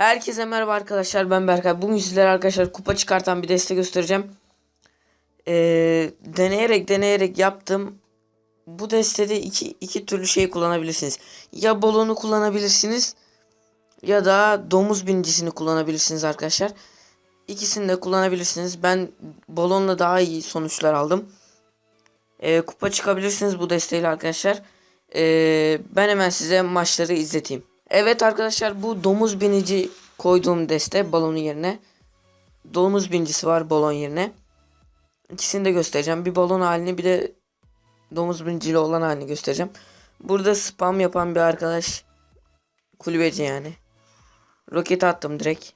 Herkese merhaba arkadaşlar ben Berkay. Bugün sizlere arkadaşlar kupa çıkartan bir deste göstereceğim. Ee, deneyerek deneyerek yaptım. Bu destede iki, iki türlü şey kullanabilirsiniz. Ya balonu kullanabilirsiniz ya da domuz binicisini kullanabilirsiniz arkadaşlar. İkisini de kullanabilirsiniz. Ben balonla daha iyi sonuçlar aldım. Ee, kupa çıkabilirsiniz bu desteğiyle arkadaşlar. Ee, ben hemen size maçları izleteyim. Evet arkadaşlar bu domuz binici koyduğum deste balonun yerine. Domuz binicisi var balon yerine. İkisini de göstereceğim. Bir balon halini bir de domuz binicili olan halini göstereceğim. Burada spam yapan bir arkadaş kulübeci yani. Roket attım direkt.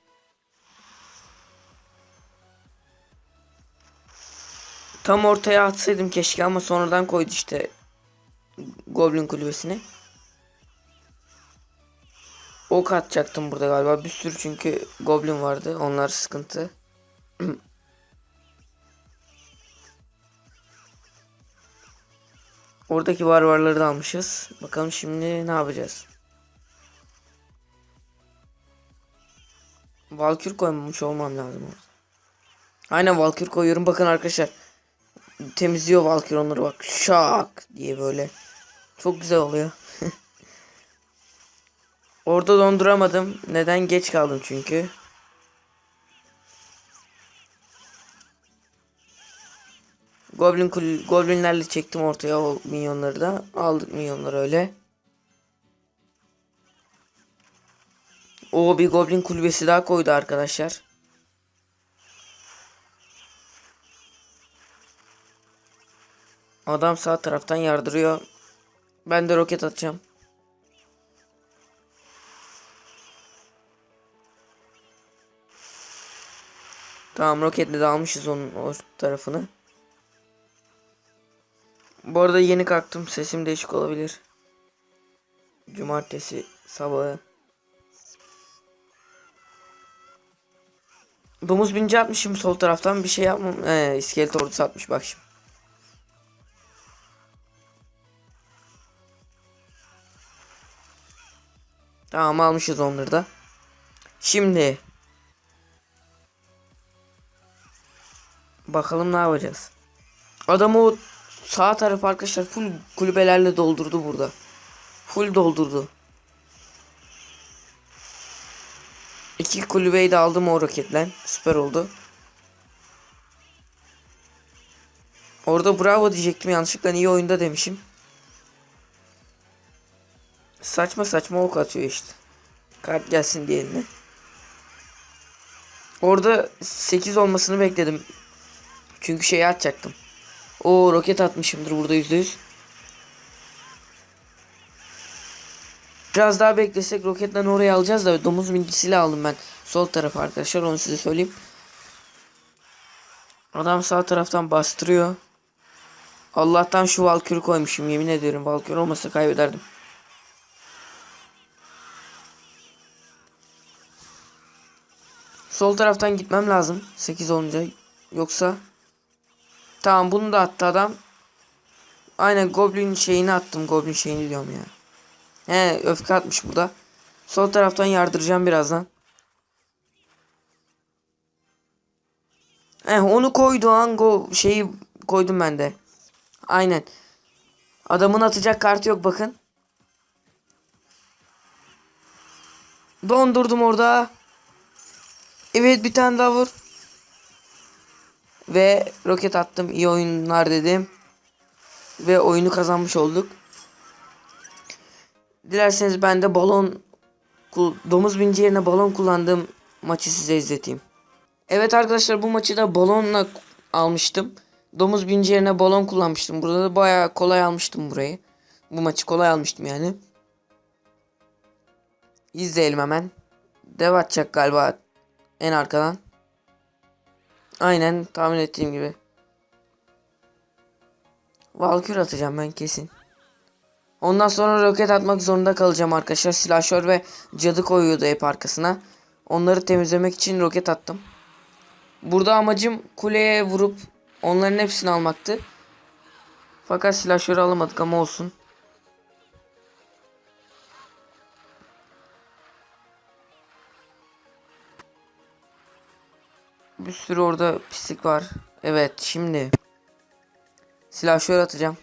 Tam ortaya atsaydım keşke ama sonradan koydu işte Goblin kulübesini. Ok atacaktım burada galiba. Bir sürü çünkü goblin vardı. Onlar sıkıntı. Oradaki varvarları da almışız. Bakalım şimdi ne yapacağız? Valkür koymamış olmam lazım. Aynen Valkür koyuyorum. Bakın arkadaşlar. Temizliyor Valkür onları bak. Şak diye böyle. Çok güzel oluyor. Orada donduramadım. Neden? Geç kaldım çünkü. Goblin kul Goblinlerle çektim ortaya o minyonları da. Aldık minyonları öyle. O bir goblin kulübesi daha koydu arkadaşlar. Adam sağ taraftan yardırıyor. Ben de roket atacağım. Tamam roketle de onun o tarafını. Bu arada yeni kalktım. Sesim değişik olabilir. Cumartesi sabahı. Domuz binci atmışım sol taraftan bir şey yapmam. Ee, iskelet ordusu atmış bak şimdi. Tamam almışız onları da. Şimdi Bakalım ne yapacağız. Adam o sağ taraf arkadaşlar full kulübelerle doldurdu burada. Full doldurdu. İki kulübeyi de aldım o roketle. Süper oldu. Orada bravo diyecektim yanlışlıkla iyi oyunda demişim. Saçma saçma ok atıyor işte. Kart gelsin diyeline. Orada 8 olmasını bekledim. Çünkü şeyi atacaktım. O roket atmışımdır burada yüzde yüz. Biraz daha beklesek roketten oraya alacağız da domuz bilgisiyle aldım ben. Sol taraf arkadaşlar onu size söyleyeyim. Adam sağ taraftan bastırıyor. Allah'tan şu Valkür'ü koymuşum yemin ediyorum. Valkür olmasa kaybederdim. Sol taraftan gitmem lazım. 8 olunca. Yoksa Tamam bunu da attı adam. Aynen goblin şeyini attım. Goblin şeyini diyorum ya. He öfke atmış burada. Sol taraftan yardıracağım birazdan. He onu koydu an go şeyi koydum ben de. Aynen. Adamın atacak kartı yok bakın. Dondurdum orada. Evet bir tane daha vur. Ve roket attım. iyi oyunlar dedim. Ve oyunu kazanmış olduk. Dilerseniz ben de balon domuz binci yerine balon kullandığım maçı size izleteyim. Evet arkadaşlar bu maçı da balonla almıştım. Domuz binci yerine balon kullanmıştım. Burada da bayağı kolay almıştım burayı. Bu maçı kolay almıştım yani. İzleyelim hemen. Dev atacak galiba en arkadan. Aynen tahmin ettiğim gibi. Valkür atacağım ben kesin. Ondan sonra roket atmak zorunda kalacağım arkadaşlar. Silahşör ve cadı koyuyordu hep arkasına. Onları temizlemek için roket attım. Burada amacım kuleye vurup onların hepsini almaktı. Fakat silahşörü alamadık ama olsun. Bir sürü orada pislik var. Evet şimdi. Silahşör atacağım.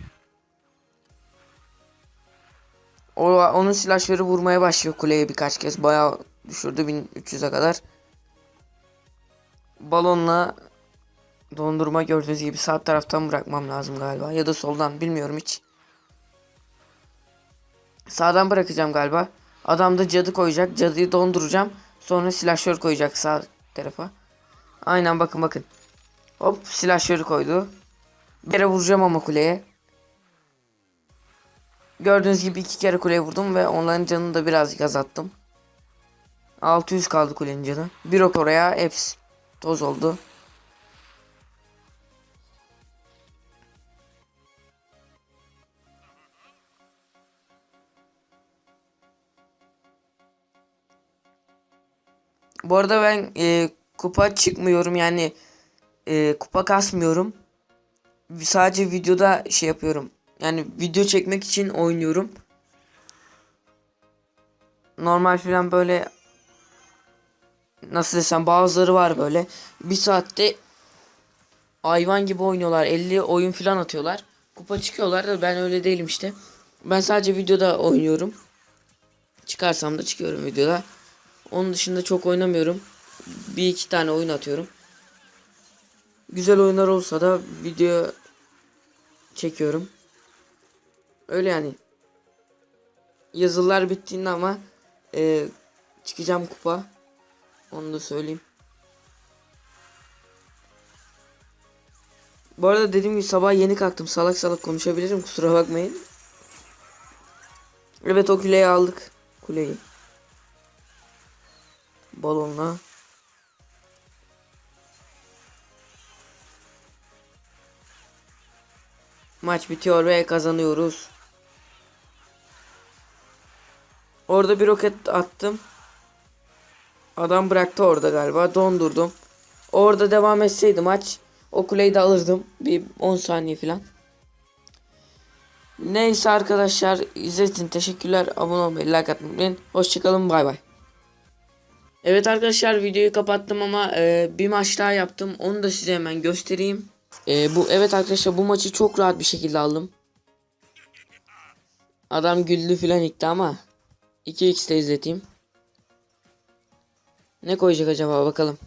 O, onun silahşörü vurmaya başlıyor kuleye birkaç kez. Bayağı düşürdü 1300'e kadar. Balonla dondurma gördüğünüz gibi sağ taraftan bırakmam lazım galiba. Ya da soldan bilmiyorum hiç. Sağdan bırakacağım galiba. Adam da cadı koyacak. Cadıyı donduracağım. Sonra silahşör koyacak sağ tarafa. Aynen bakın bakın. Hop silahşörü koydu. Bir kere vuracağım ama kuleye. Gördüğünüz gibi iki kere kuleye vurdum ve onların canını da biraz azalttım. 600 kaldı kulenin canı. Bir ok oraya hepsi toz oldu. Bu arada ben e, kupa çıkmıyorum yani e, kupa kasmıyorum. Sadece videoda şey yapıyorum. Yani video çekmek için oynuyorum. Normal filan böyle nasıl desem bazıları var böyle bir saatte hayvan gibi oynuyorlar 50 oyun filan atıyorlar kupa çıkıyorlar da ben öyle değilim işte ben sadece videoda oynuyorum çıkarsam da çıkıyorum videoda onun dışında çok oynamıyorum bir iki tane oyun atıyorum güzel oyunlar olsa da video çekiyorum öyle yani yazılar bittiğinde ama e, çıkacağım kupa onu da söyleyeyim. Bu arada dediğim gibi sabah yeni kalktım. Salak salak konuşabilirim. Kusura bakmayın. Evet o kuleyi aldık. Kuleyi. Balonla. Maç bitiyor ve kazanıyoruz. Orada bir roket attım. Adam bıraktı orada galiba. Dondurdum. Orada devam etseydi maç o kuleyi de alırdım. Bir 10 saniye falan. Neyse arkadaşlar izlediğiniz teşekkürler. Abone olmayı, like atmayı unutmayın. Hoşçakalın bay bay. Evet arkadaşlar videoyu kapattım ama e, bir maç daha yaptım. Onu da size hemen göstereyim. E, bu evet arkadaşlar bu maçı çok rahat bir şekilde aldım. Adam güldü filan ilkti ama 2x'de izleteyim. Ne koyacak acaba bakalım.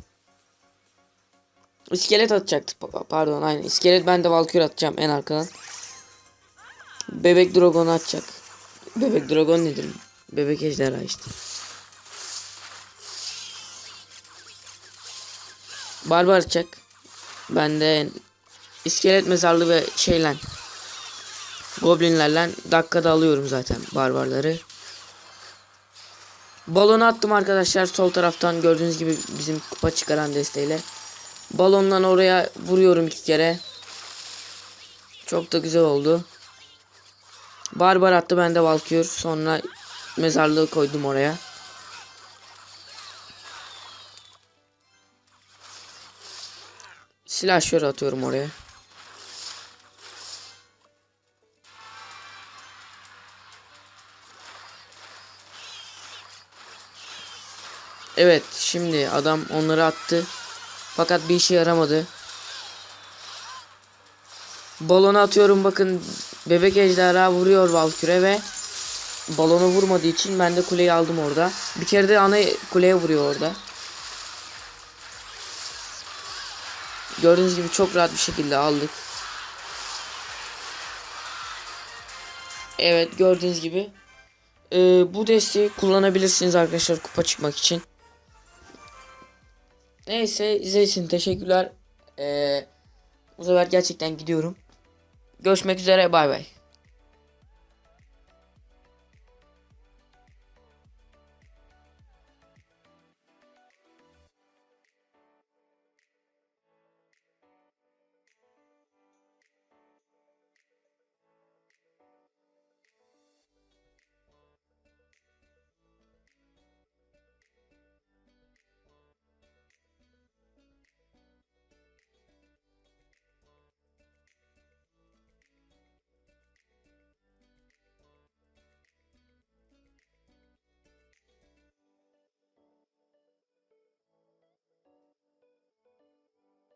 İskelet atacaktı. Pa- Pardon aynen. İskelet ben de Valkür atacağım en arkadan. Bebek Dragon atacak. Bebek Dragon nedir? Bebek ejderha işte. Barbar atacak. Ben de iskelet mezarlı ve şeyle Goblinlerle dakikada alıyorum zaten barbarları. Balonu attım arkadaşlar sol taraftan gördüğünüz gibi bizim kupa çıkaran desteğiyle. Balondan oraya vuruyorum iki kere. Çok da güzel oldu. Barbar attı ben de Valkür. Sonra mezarlığı koydum oraya. Silah şöyle atıyorum oraya. Evet şimdi adam onları attı. Fakat bir işe yaramadı. Balonu atıyorum bakın. Bebek ejderha vuruyor Valkyrie ve balonu vurmadığı için ben de kuleyi aldım orada. Bir kere de ana kuleye vuruyor orada. Gördüğünüz gibi çok rahat bir şekilde aldık. Evet gördüğünüz gibi. Ee, bu desteği kullanabilirsiniz arkadaşlar kupa çıkmak için. Neyse için teşekkürler. Ee, bu sefer gerçekten gidiyorum. Görüşmek üzere bay bay.